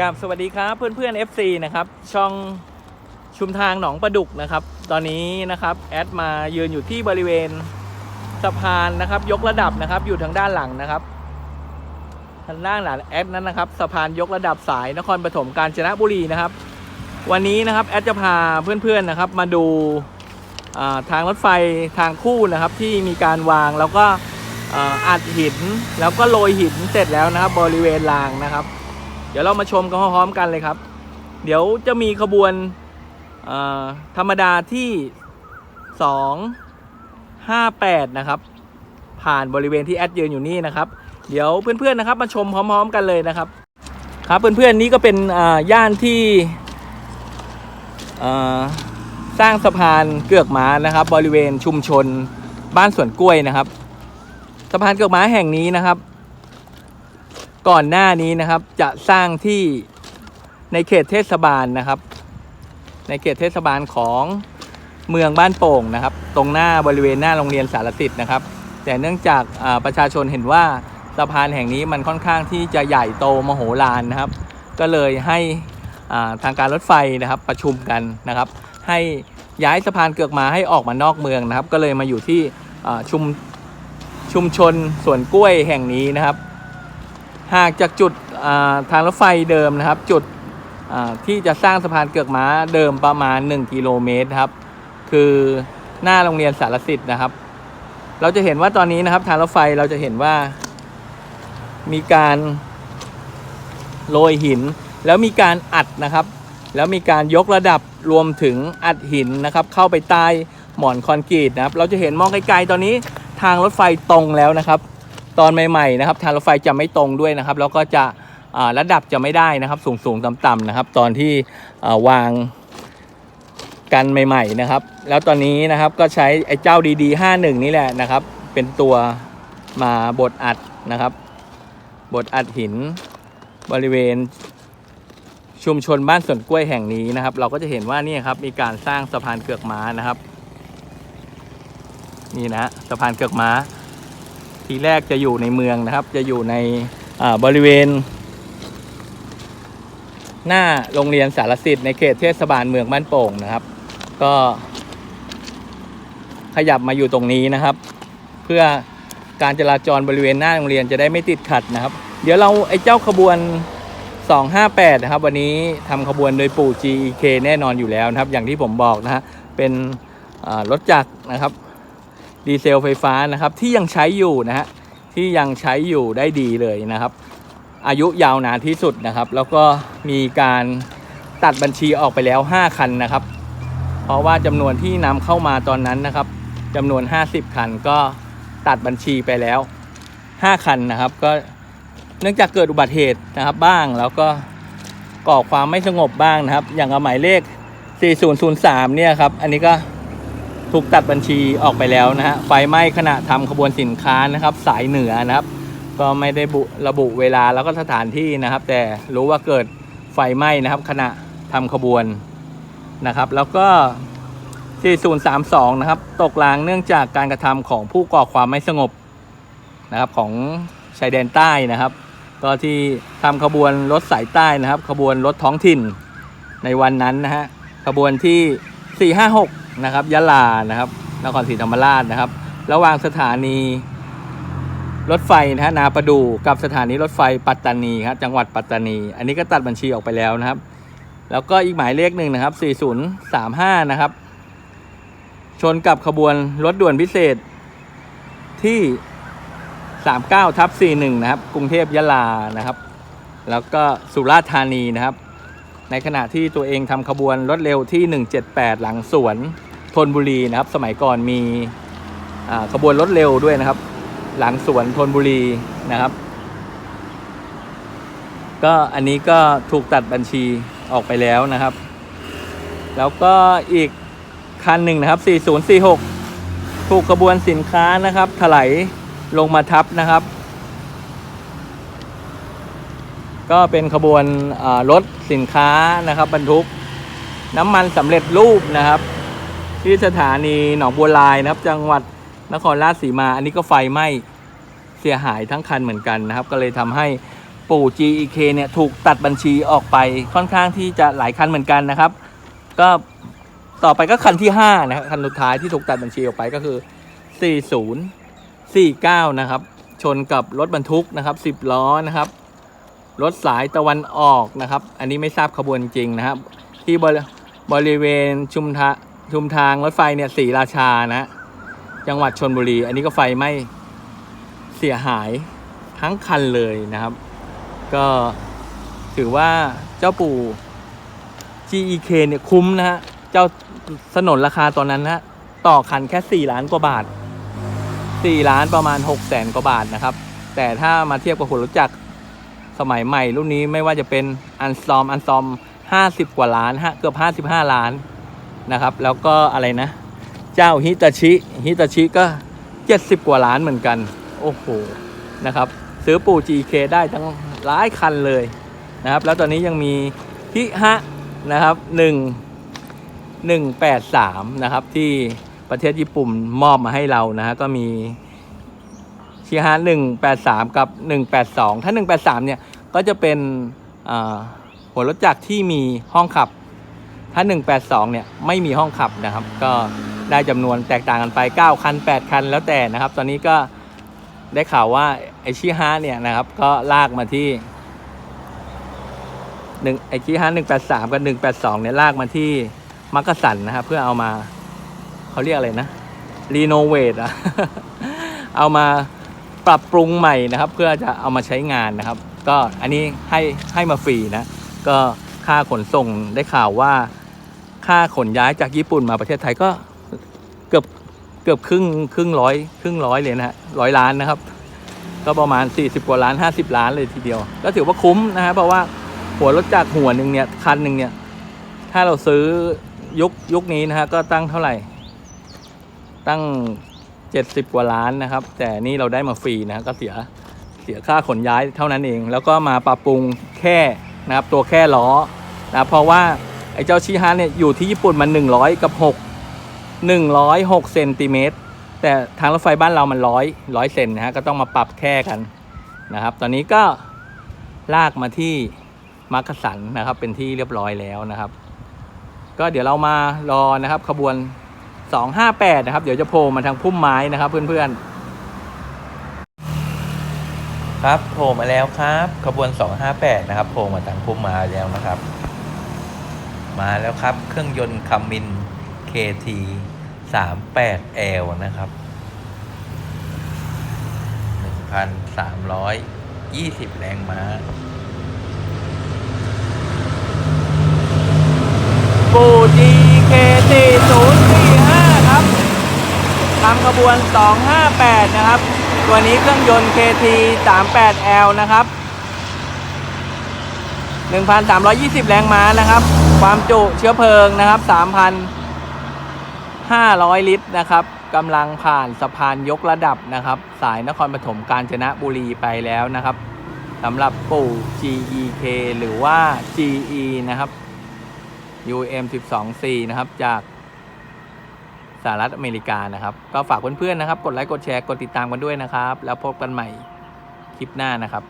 กับสวัสดีครับเพื่อนๆ FC นะครับช่องชุมทางหนองประดุกนะครับ ตอนนี้นะครับแอดมายืนอยู่ที่บริเวณสะพานนะครับ ยกระดับนะครับ อยู่ทางด้านหลังนะครับทางด้านหลังแอดนั้นนะครับสะพานยกระดับสายนครปฐมกาญจนบุรีนะครับ วันนี้นะครับแอดจะพาเพื่อนๆนะครับ มาดูทางรถไฟทางคู่นะครับ ที่มีการวางแล้วก็อัดหิน แล้วก็โรยหินเสร็จแล้วนะครับ บริเวณรางนะครับ เดี๋ยวเรามาชมกันพร้อมๆกันเลยครับ เดี๋ยวจะมีขบวนธรรมดาที่ 258 นะครับ ผ่านบริเวณที่แอดยืนอยู่นี่นะครับ เดี๋ยวเพื่อนๆนะครับ มาชมพร้อม ๆ กันเลยนะครับ ครับเพื่อนๆนี่ก็เป็นย่านที่สร้างสะพานเกือกม้านะครับ บริเวณชุมชนบ้านสวนกล้วยนะครับ สะพานเกือกม้าแห่งนี้นะครับ ก่อนหน้านี้นะครับจะสร้างที่ในเขตเทศบาลนะครับ ในเขตเทศบาลของเมืองบ้านโป่งนะครับ ตรงหน้าบริเวณหน้าโรงเรียนสารสิทธิ์นะครับ แต่เนื่องจากประชาชนเห็นว่าสะพานแห่งนี้มันค่อนข้างที่จะใหญ่โตมโหฬารนะครับ ก็เลยให้ทางการรถไฟนะครับประชุมกันนะครับ ให้ย้ายสะพานเกือกมาให้ออกมานอกเมืองนะครับ ก็เลยมาอยู่ที่ชุมชุมชนสวนกล้วยแห่งนี้นะครับ หางจากจุดทางรถไฟเดิมนะครับ จุดที่จะสร้างสะพานเกือกม้าเดิมประมาณ 1 กิโลเมตรครับ คือหน้าโรงเรียนสารสิทธิ์นะครับ เราจะเห็นว่าตอนนี้นะครับ ทางรถไฟเราจะเห็นว่า มีการโรยหิน แล้วมีการอัดนะครับ แล้วมีการยกระดับรวมถึงอัดหินนะครับ เข้าไปใต้หมอนคอนกรีตนะครับ เราจะเห็นมองไกลๆตอนนี้ทางรถไฟตรงแล้วนะครับ ตอนใหม่ๆนะครับทางรถไฟจะไม่ตรงด้วยนะครับ แล้วก็จะระดับจะไม่ได้นะครับ สูงๆต่ำๆนะครับ ตอนที่วางกันใหม่ ๆนะครับ แล้วตอนนี้นะครับก็ใช้ไอ้เจ้าดีๆ51 นี่แหละนะครับ เป็นตัวมาบดอัดนะครับบดอัดหินบริเวณชุมชนบ้านสวนกล้วยแห่งนี้นะครับ เราก็จะเห็นว่านี่ครับมีการสร้างสะพานเกือกม้านะครับ นี่นะฮะสะพานเกือกม้า ทีแรกจะอยู่ในเมืองนะครับ จะอยู่ในบริเวณ หน้าโรงเรียนสารสิทธิ์ในเขตเทศบาลเมืองบ้านโป่งนะครับ ก็ ขยับมาอยู่ตรงนี้นะครับ เพื่อการจราจรบริเวณหน้าโรงเรียนจะได้ไม่ติดขัดนะครับ เดี๋ยวเราไอ้เจ้าขบวน 258 นะครับ วันนี้ทำขบวนโดยปู่ GEK แน่นอนอยู่แล้วนะครับ อย่างที่ผมบอกนะฮะเป็นรถจักรนะครับ ดีเซลไฟฟ้านะครับ ที่ยังใช้อยู่นะฮะที่ยังใช้อยู่ได้ดีเลยนะครับ อายุยาวนานที่สุดนะครับ แล้วก็มีการตัดบัญชีออกไปแล้ว 5 คันนะครับ เพราะว่าจำนวนที่นำเข้ามาตอนนั้นนะครับจำนวน 50 คันก็ตัดบัญชีไปแล้ว 5 คันนะครับ ก็เนื่องจากเกิดอุบัติเหตุนะครับบ้างแล้วก็ก่อความไม่สงบบ้างนะครับ อย่างเอาหมายเลข 4003 เนี่ยครับ อันนี้ก็ ถูกตัดบัญชีออกไปแล้วนะฮะไฟไหม้ขณะทำขบวนสินค้านะครับ สายเหนือนะครับ ก็ไม่ได้บุระบุเวลาแล้วก็สถานที่นะครับ แต่รู้ว่าเกิดไฟไหม้นะครับ ขณะทำขบวนนะครับ แล้วก็ 4032 นะครับ ตกรางเนื่องจากการกระทำของผู้ก่อความไม่สงบนะครับของชายแดนใต้นะครับ ก็ที่ทำขบวนรถสายใต้นะครับ ขบวนรถท้องถิ่นในวันนั้นนะฮะขบวนที่ 456 นะครับยะลานะครับนครศรีธรรมราชนะครับ ระหว่างสถานีรถไฟนะฮะนาประดูกับสถานีรถไฟปัตตานีครับจังหวัดปัตตานี อันนี้ก็ตัดบัญชีออกไปแล้วนะครับ แล้วก็อีกหมายเลขหนึ่งนะครับ 4035 นะครับ ชนกับขบวนรถด่วนพิเศษที่ 39ทับ41 นะครับ กรุงเทพยะลานะครับ แล้วก็สุราษฎร์ธานีนะครับ ในขณะที่ตัวเองทำขบวนรถเร็วที่ 178 หลังสวน ธนบุรีนะครับ สมัยก่อนมีขบวนรถเร็วด้วยนะครับ หลังสวนธนบุรีนะครับ ก็อันนี้ก็ถูกตัดบัญชีออกไปแล้วนะครับ แล้วก็อีกคันหนึ่งนะครับ 4046 ถูกขบวนสินค้านะครับ ถลายลงมาทับนะครับ ก็เป็นขบวนรถสินค้านะครับบรรทุกน้ำมันสำเร็จรูปนะครับ ที่สถานีหนองบัวลายนะครับ จังหวัดนครราชสีมา อันนี้ก็ไฟไหม้เสียหายทั้งคันเหมือนกันนะครับ ก็เลยทำให้ปู่ GEK เนี่ยถูกตัดบัญชีออกไปค่อนข้างที่จะหลายคันเหมือนกันนะครับ ก็ต่อไปก็คันที่5นะครับคันสุดท้ายที่ถูกตัดบัญชีออกไปก็คือ 4049 นะครับ ชนกับรถบรรทุกนะครับ10ล้อนะครับรถสายตะวันออกนะครับ อันนี้ไม่ทราบขบวนจริงนะครับ ที่บริบรเวณชุมทา ชุมทางรถไฟเนี่ยสีราชานะ จังหวัดชนบุรี อันนี้ก็ไฟไหม้เสียหายทั้งคันเลยนะครับ ก็ถือว่าเจ้าปู่ GEK เนี่ยคุ้มนะฮะ เจ้าสนนราคาตอนนั้นนะต่อคันแค่ 4 ล้านกว่าบาท 4 ล้านประมาณ6แสนกว่าบาทนะครับ แต่ถ้ามาเทียบกับหัวรถจักรสมัยใหม่รุ่นนี้ไม่ว่าจะเป็นอันซอมอันซอม 50 กว่าล้านฮะเกือบ 55 ล้าน นะครับ แล้วก็อะไรนะ เจ้าฮิตาชิฮิตาชิก็ 70 กว่าล้านเหมือนกัน โอ้โหนะครับ ซื้อปู่ GK ได้ทั้งหลายคันเลยนะครับ แล้วตอนนี้ยังมีพิฮะนะครับ1 183 นะครับ ที่ประเทศญี่ปุ่นมอบมาให้เรานะฮะก็มีชิฮะ183 กับ 182 ถ้า 183 เนี่ย ก็จะเป็นหัวรถจักรที่มีห้องขับ ถ้า 182 เนี่ยไม่มีห้องขับนะครับ ก็ได้จำนวนแตกต่างกันไป 9 คัน 8 คันแล้วแต่นะครับ ตอนนี้ก็ได้ข่าวว่าไอชิฮะเนี่ยนะครับ ก็ลากมาที่หนึ่งไอชิฮะ183 กับ 182 เนี่ยลากมาที่มักกะสันนะครับเพื่อเอามาเขาเรียกอะไรนะรีโนเวทอะเอามาปรับปรุงใหม่นะครับ เพื่อจะเอามาใช้งานนะครับ ก็อันนี้ให้ให้มาฟรีนะ ก็ค่าขนส่งได้ข่าวว่า ค่าขนย้ายจากญี่ปุ่นมาประเทศไทยก็เกือบเกือบครึ่งครึ่งร้อยครึ่งร้อยเลยนะฮะร้อยล้านนะครับ ก็ประมาณ 40 กว่าล้าน 50 ล้านเลยทีเดียว ก็ถือว่าคุ้มนะฮะเพราะว่าหัวรถจักรหัวหนึ่งเนี่ยคันหนึ่งเนี่ยถ้าเราซื้อยุคยุคนี้นะฮะก็ตั้งเท่าไหร่ ตั้ง 70 กว่าล้านนะครับ แต่นี่เราได้มาฟรีนะก็เสียเสียค่าขนย้ายเท่านั้นเอง แล้วก็มาปรับปรุงแค่นะครับตัวแค่ล้อนะเพราะว่า ไอ้เจ้าชิฮะเนี่ยอยู่ที่ญี่ปุ่นมัน 100 กับ 6 106เซนติเมตรแต่ทางรถไฟบ้านเรามันร้อยร้อยเซนนะฮะก็ต้องมาปรับแค่กันนะครับ ตอนนี้ก็ลากมาที่มักกะสันนะครับ เป็นที่เรียบร้อยแล้วนะครับ ก็เดี๋ยวเรามารอนะครับ ขบวน 258 นะครับ เดี๋ยวจะโผล่มาทางพุ่มไม้นะครับ เพื่อนๆ ครับโผล่มาแล้วครับ ขบวน 258 นะครับโผล่มาทางพุ่มไม้แล้วนะครับ มาแล้วครับ เครื่องยนต์คัมมิน KT 38L นะครับ 1,320 แรงม้า ปู GK 4045 ครับทำขบวน 258 นะครับ ตัวนี้เครื่องยนต์ KT 38L นะครับ 1,320 แรงม้านะครับ ความจุเชื้อเพลิงนะครับ 3,500 ลิตรนะครับกำลังผ่านสะพานยกระดับนะครับ สายนครปฐมกาญจนบุรีไปแล้วนะครับสำหรับปู่ GEK หรือว่า GE นะครับ UM 12 C นะครับ จากสหรัฐอเมริกานะครับ ก็ฝากเพื่อนๆนะครับ กดไลค์ กดแชร์ กดติดตามกันด้วยนะครับ แล้วพบกันใหม่คลิปหน้านะครับ